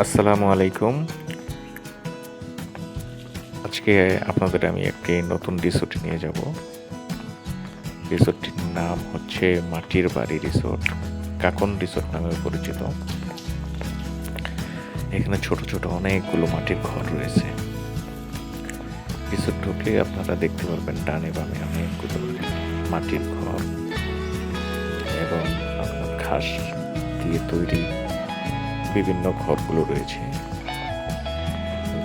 আসসালামু আলাইকুম। আজকে আপনাদের আমি একটি নতুন রিসোর্ট নিয়ে যাব। রিসোর্টটির নাম হচ্ছে মাটির বাড়ি রিসোর্ট, কাকন রিসোর্ট নামে পরিচিত। এখানে ছোট ছোট অনেকগুলো মাটির ঘর রয়েছে। রিসোর্ট ঢুকলে আপনারা দেখতে পারবেন ডানে বামে অনেকগুলো মাটির ঘর এবং আপনার ঘাস দিয়ে তৈরি বিভিন্ন ঘরগুলো রয়েছে।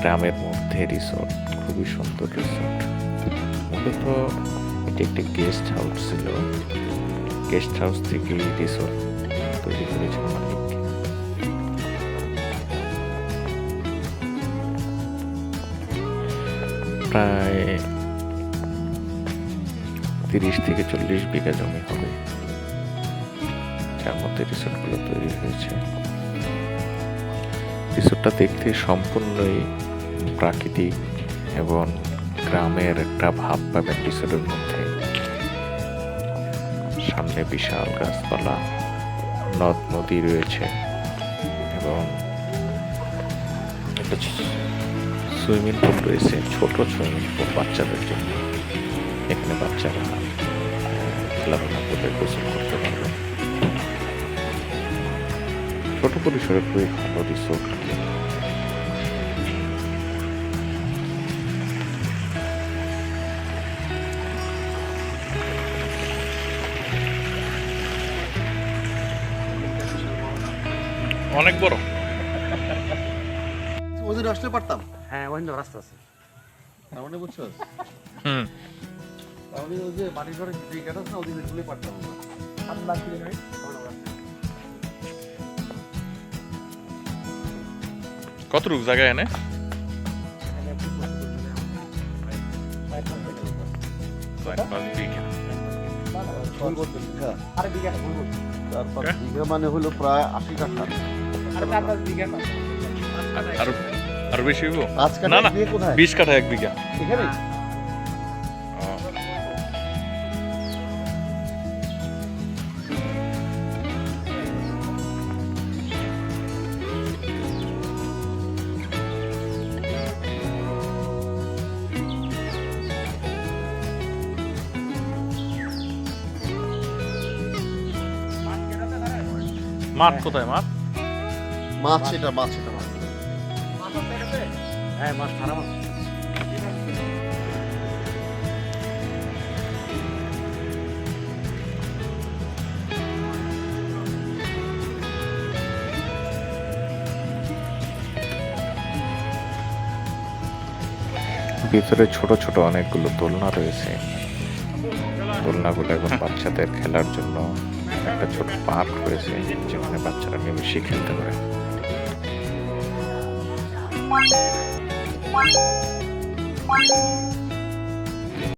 গ্রামের মধ্যে রিসোর্ট খুবই সুন্দর রিসর্ট মূলত এটি একটি গেস্ট হাউস ছিল। গেস্ট হাউস থেকে রিসোর্ট তৈরি মালিক। প্রায় তিরিশ থেকে চল্লিশ বিঘা জমি হবে। যার মধ্যে রিসোর্টগুলো তৈরি হয়েছে। রিসোর্টটা দেখতে সম্পূর্ণই প্রাকৃতিক এবং গ্রামের একটা ভাব পাবেন রিসোর্টের মধ্যে। সামনে বিশাল গাছপালা, নদ নদী রয়েছে এবং একটা সুইমিং পুল রয়েছে, ছোট সুইমিং পুল বাচ্চাদের জন্য। এখানে বাচ্চারা খেলাধুলা করবে গোসল করতে পারবে। ছোট পরিসরে খুবই ভালো রিসোর্ট অনেক বড়। ওদের আসলে পারতাম। হ্যাঁ অন্য রাস্তা আছে। তার মানে বুঝছ হুম। তাহলে ওই যে বাড়ির ঘরে যে গেট আছে না ওদিকে ঢুলে পারতাম। আমরা। হাত পাঁচ হ্যাঁ? বিঘা মানে হলো প্রায় আশি কাঠা। আরে বেশি না, কাঠা না। বিশ কাঠা এক বিঘা। এখানে মাঠ কোথায় মাঠ? মাছ এটা মাছ এটা মাছ হ্যাঁ মাছ ছাড়া মাছ ভিতরে ছোট ছোট অনেকগুলো দোলনা রয়েছে। দোলনাগুলো এবং বাচ্চাদের খেলার জন্য একটা ছোট পার্ক রয়েছে যেখানে বাচ্চারা মিলেমিশে খেলতে পারে.